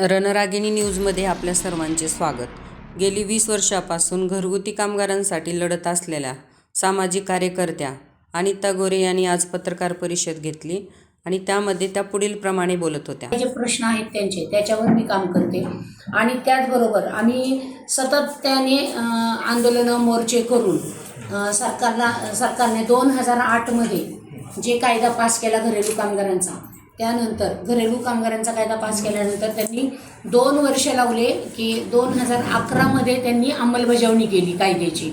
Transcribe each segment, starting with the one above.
रणरागिणी न्यूजमध्ये आपल्या सर्वांचे स्वागत. गेली वीस वर्षापासून घरगुती कामगारांसाठी लढत असलेल्या सामाजिक कार्यकर्त्या अनिता गोरे यांनी आज पत्रकार परिषद घेतली आणि त्यामध्ये त्या पुढील प्रमाणे बोलत होत्या. जे प्रश्न आहेत त्यांचे त्याच्यावर मी काम करते. आणि त्याचबरोबर आम्ही सतत त्याने आंदोलनं मोर्चे करून सरकारला सरकारने दोन हजार आठमध्ये जे कायदा पास केला घरेलू कामगारांचा त्यानंतर घरेलू कामगारांचा कायदा पास केल्यानंतर त्यांनी दोन वर्ष लावले की दोन हजार अकरामध्ये त्यांनी अंमलबजावणी केली कायद्याची.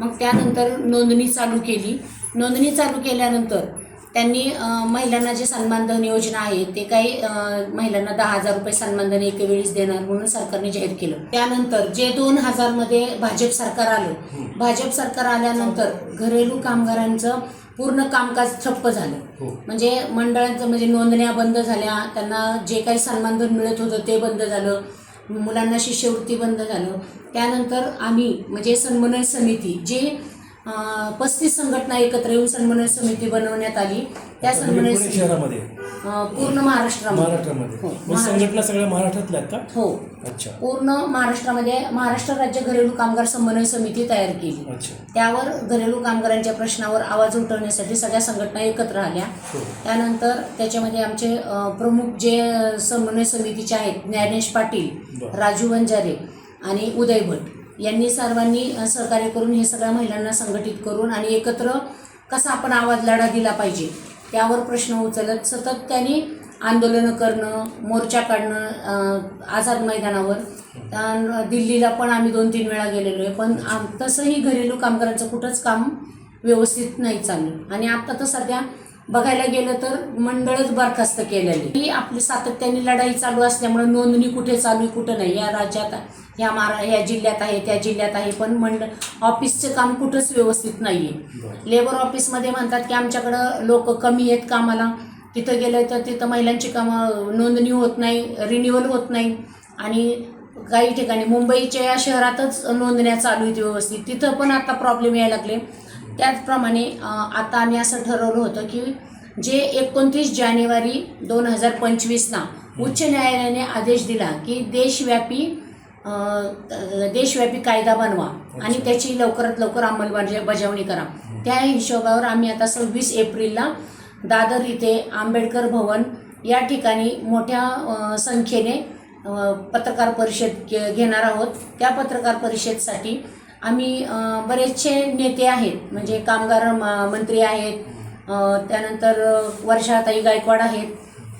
मग त्यानंतर नोंदणी चालू केली. नोंदणी चालू केल्यानंतर त्यांनी महिलांना जे सन्मान धन योजना आहे ते काही महिलांना दहा हजार रुपये सन्मान धन एके वेळीच देणार म्हणून सरकारने जाहीर केलं. त्यानंतर जे दोन हजारमध्ये भाजप सरकार आलं भाजप सरकार आल्यानंतर घरेलू कामगारांचं पूर्ण कामकाज ठप्प झालं. म्हणजे मंडळांचं म्हणजे नोंदण्या बंद झाल्या त्यांना जे काही सन्मान धन मिळत होतं ते बंद झालं मुलांना शिष्यवृत्ती बंद झालं. त्यानंतर आम्ही म्हणजे सन्मानन समिती जे पस्तीस संघटना एकत्र येऊन सन्मानन समिती बनवण्यात आली. त्या सन्मानन पुणे शहरामध्ये? पूर्ण महाराष्ट्रामध्ये. महाराष्ट्रामध्ये. हो, मग संघटना सगळ्या महाराष्ट्रातल्या आहेत का? हो. अच्छा. पूर्ण महाराष्ट्रामध्ये महाराष्ट्र राज्य घरेलू कामगार समन्वय समिती तयार केली. अच्छा. त्यावर घरेलू कामगारांच्या प्रश्नावर आवाज उठवण्यासाठी सगळ्या संघटना एकत्र आल्या. हो. त्यानंतर त्याच्यामध्ये आमचे प्रमुख जे समन्वय समितीचे आहेत ज्ञानेश पाटील. राजू वंजारे आणि उदय भट. यांनी सर्वांनी सहकार्य करून हे सगळ्या महिलांना संघटित करून आणि एकत्र कसा आपण आवाज लढा दिला पाहिजे त्यावर प्रश्न उचलत सतत त्यांनी आंदोलनं करणं मोर्चा काढणं आझाद मैदानावर. दिल्लीला पण आम्ही दोन तीन वेळा गेलेलो आहे पण आम तसंही घरेलू कामगारांचं कुठंच काम व्यवस्थित नाही चाललं. आणि आता तर सध्या बघायला गेलं तर मंडळच बरखास्त केलेली. ही आपली सातत्याने लढाई चालू असल्यामुळे नोंदणी कुठे चालू आहे कुठं नाही. या राज्यात या मारा या जिल्ह्यात आहे त्या जिल्ह्यात आहे पण मंडळ ऑफिसचं काम कुठंच व्यवस्थित नाही आहे लेबर ऑफिसमध्ये म्हणतात की आमच्याकडं लोक कमी आहेत कामाला. तिथं गेलं तर तिथं महिलांची कामं नोंदणी होत नाही रिन्युअल होत नाही. आणि काही ठिकाणी मुंबईच्या या शहरातच नोंदण्या चालू आहेत व्यवस्थित. तिथं पण आता प्रॉब्लेम यायला लागले. त्याचप्रमाणे आता आम्ही असं ठरवलं होतं की जे एकोणतीस जानेवारी दोन हजार पंचवीसला उच्च न्यायालयाने आदेश दिला की देशव्यापी देशव्यापी कायदा बनवा आणि त्याची लवकरात लवकर अंमलबजावणी बजावणी करा. त्या हिशोबावर आम्ही आता सव्वीस एप्रिलला दादर इथे आंबेडकर भवन या ठिकाणी मोठ्या संख्येने पत्रकार परिषद घे- घेणार आहोत. त्या पत्रकार परिषदेसाठी आम्ही बरेचसे नेते आहेत. म्हणजे कामगार म- मंत्री आहेत त्यानंतर वर्षाताई गायकवाड आहेत.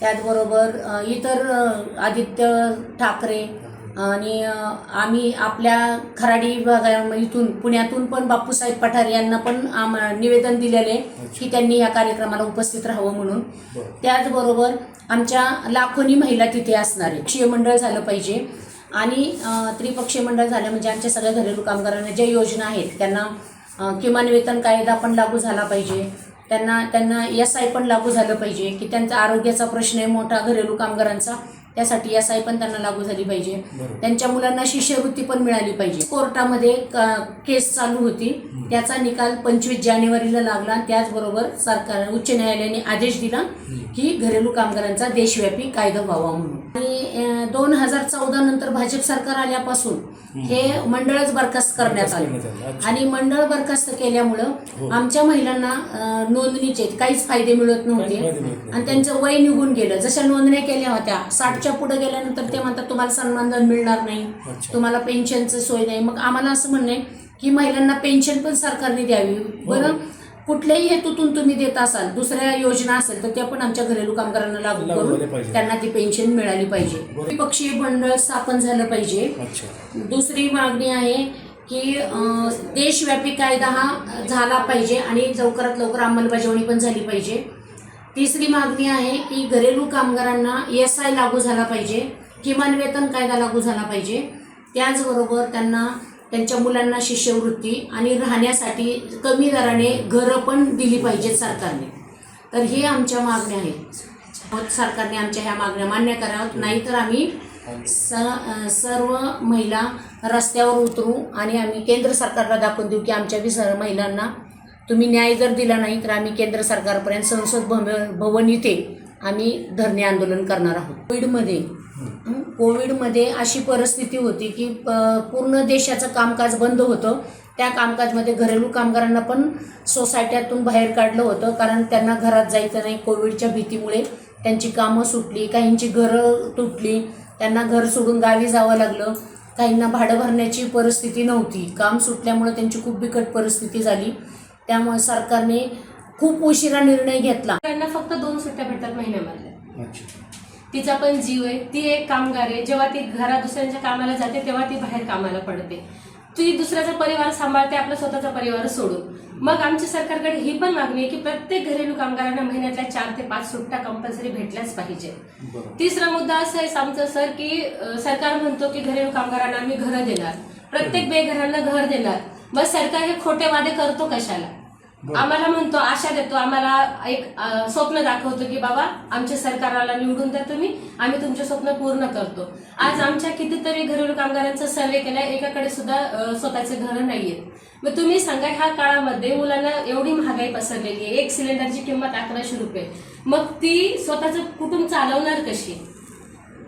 त्याचबरोबर इतर आदित्य ठाकरे आणि आम्ही आपल्या खराडी विभागा इथून पुण्यातून पण बापूसाहेब पठार यांना पण आम निवेदन दिलेले की त्यांनी या कार्यक्रमाला उपस्थित राहावं म्हणून. बरं. त्याचबरोबर आमच्या लाखोनी महिला तिथे असणार आहे पक्षीय मंडळ झालं पाहिजे. आणि त्रिपक्षीय मंडळ झालं म्हणजे आमच्या सगळ्या घरेलू कामगारांना ज्या योजना आहेत त्यांना किमान वेतन कायदा पण लागू झाला पाहिजे. त्यांना त्यांना एस आय पण लागू झालं पाहिजे की त्यांचा आरोग्याचा प्रश्न आहे मोठा घरेलू कामगारांचा. त्यासाठी एस आय पण त्यांना लागू झाली पाहिजे. त्यांच्या मुलांना शिष्यवृत्ती पण मिळाली पाहिजे. कोर्टामध्ये केस चालू होती. त्याचा निकाल पंचवीस जानेवारीला लागला त्याचबरोबर सरकार उच्च न्यायालयाने आदेश दिला की घरेलू कामगारांचा देशव्यापी कायदा व्हावा म्हणून. आणि दोन हजार चौदा नंतर भाजप सरकार आल्यापासून हे मंडळच बरखास्त करण्यात आलं. आणि मंडळ बरखास्त केल्यामुळं आमच्या महिलांना नोंदणीचे काहीच फायदे मिळत नव्हते. आणि त्यांचं वय निघून गेलं. जशा नोंदण्या केल्या होत्या साठच्या पुढे गेल्यानंतर ते म्हणतात तुम्हाला सन्मानधन मिळणार नाही. तुम्हाला पेन्शनचं सोय नाही. मग आम्हाला असं म्हणणं आहे की महिलांना पेन्शन पण सरकारने द्यावी. बरं? कुठल्याही हेतूतून तुम्ही देत असाल दुसऱ्या योजना असेल तर त्या पण आमच्या घरेलू कामगारांना लागू करून. त्यांना ती पेन्शन मिळाली पाहिजे. बरं. पक्षीय मंडळ स्थापन झालं पाहिजे. दुसरी मागणी आहे की देशव्यापी कायदा हा झाला पाहिजे आणि लवकरात लवकर अंमलबजावणी पण झाली पाहिजे. तिसरी मागणी आहे की घरेलू कामगारांना एस आय लागू झाला पाहिजे किमान वेतन कायदा लागू झाला पाहिजे. त्याचबरोबर त्यांना त्यांच्या मुलांना शिष्यवृत्ती आणि राहण्यासाठी कमी दराने घरं पण दिली पाहिजेत सरकारने. तर हे आमच्या मागण्या आहेत. हो, सरकारने आमच्या ह्या मागण्या मान्य कराव्यात नाहीतर आम्ही स सर्व महिला रस्त्यावर उतरू आणि आम्ही केंद्र सरकारला दाखवून देऊ की आमच्या बी सर्व महिलांना तुम्ही न्याय जर दिला नाही तर आम्ही केंद्र सरकारपर्यंत संसद भव- भवन इथे आम्ही धरणे आंदोलन करणार आहोत. बीडमध्ये हं, कोविडमध्ये अशी परिस्थिती होती की प- पूर्ण देशाचं कामकाज बंद होतं. त्या कामकाजमध्ये घरेलू कामगारांना पण सोसायट्यातून बाहेर काढलं होतं कारण त्यांना घरात जायचं नाही कोविडच्या भीतीमुळे. त्यांची कामं सुटली काहींची घरं तुटली त्यांना घर सोडून गावी जावं लागलं. काहींना भाडं भरण्याची परिस्थिती नव्हती. काम सुटल्यामुळे त्यांची खूप बिकट परिस्थिती झाली. त्यामुळे सरकारने खूप उशिरा निर्णय घेतला. त्यांना फक्त दोन सुट्ट्या भेटतात महिन्यामधल्या. अच्छा. तिचा पण जीव आहे. ती एक कामगार आहे. जेव्हा ती घरात दुसऱ्यांच्या कामाला जाते तेव्हा ती बाहेर कामाला पडते. ती दुसऱ्याचा परिवार सांभाळते आपला स्वतःचा परिवार सोडून. मग आमची सरकारकडे ही पण मागणी आहे की प्रत्येक घरेलू कामगारांना महिन्यातल्या चार ते पाच सुट्ट्या कंपल्सरी भेटल्याच पाहिजे तिसरा मुद्दा असा आहे आमचं सर की सरकार म्हणतो की घरेलू कामगारांना आम्ही घरं देणार. प्रत्येक बेघरांना घर देणार. मग सरकार हे खोटे वादे करतो कशाला? आम्हाला म्हणतो आशा देतो आम्हाला एक स्वप्न दाखवतो की बाबा आमच्या सरकारला निवडून द्या तुम्ही आम्ही तुमचे स्वप्न पूर्ण करतो. आज आमच्या कितीतरी घरेलू कामगारांचा सर्वे केलाय एकाकडे सुद्धा स्वतःचे घर नाहीयेत. मग तुम्ही सांगा ह्या काळामध्ये मुलांना एवढी महागाई पसरलेली आहे एक सिलेंडरची किंमत अकराशे रुपये. मग ती स्वतःचं कुटुंब चालवणार कशी?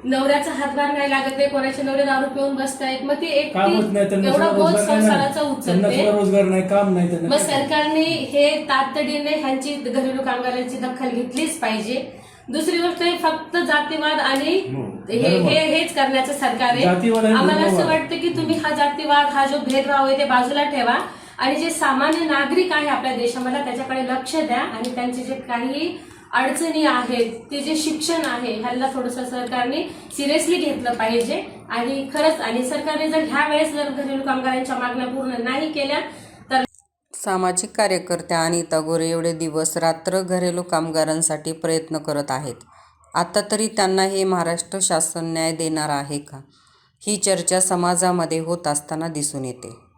नवऱ्याचा हातभार नाही लागत आहे कोणाचे नवरे दारू पिऊन बसतायत मग ती नाही त्यांना एवढा बोध रोजगार संसाराचा नाही त्यांना उचलते सुद्धा रोजगार नाही काम नाही मग? सरकारने हे तातडीने ह्यांची घरेलू कामगारांची दखल घेतलीच पाहिजे दुसरी गोष्ट हे फक्त जातीवाद आणि हो, हे बरोबर. हे- हेच करण्याचं सरकार जातीवाद आहे आणि आम्हाला असं धर्मवाद. वाटतं की तुम्ही हा जातीवाद हा जो भेदभाव आहे ते बाजूला ठेवा आणि जे सामान्य नागरिक आहे आपल्या देशामध्ये त्याच्याकडे लक्ष द्या आणि त्यांचे जे काही अडचणी आहेत ते जे शिक्षण आहे ह्याला थोडंसं सरकारने सिरियसली घेतलं पाहिजे. आणि खरंच आणि सरकारने जर ह्या वेळेस जर घरेलू कामगारांच्या मागण्या पूर्ण नाही केल्या तर सामाजिक कार्यकर्त्या अनिता गोरे एवढे दिवस रात्र घरेलू कामगारांसाठी प्रयत्न करत आहेत. आता तरी त्यांना हे महाराष्ट्र शासन न्याय देणार आहे का? ही चर्चा समाजामध्ये होत असताना दिसून येते.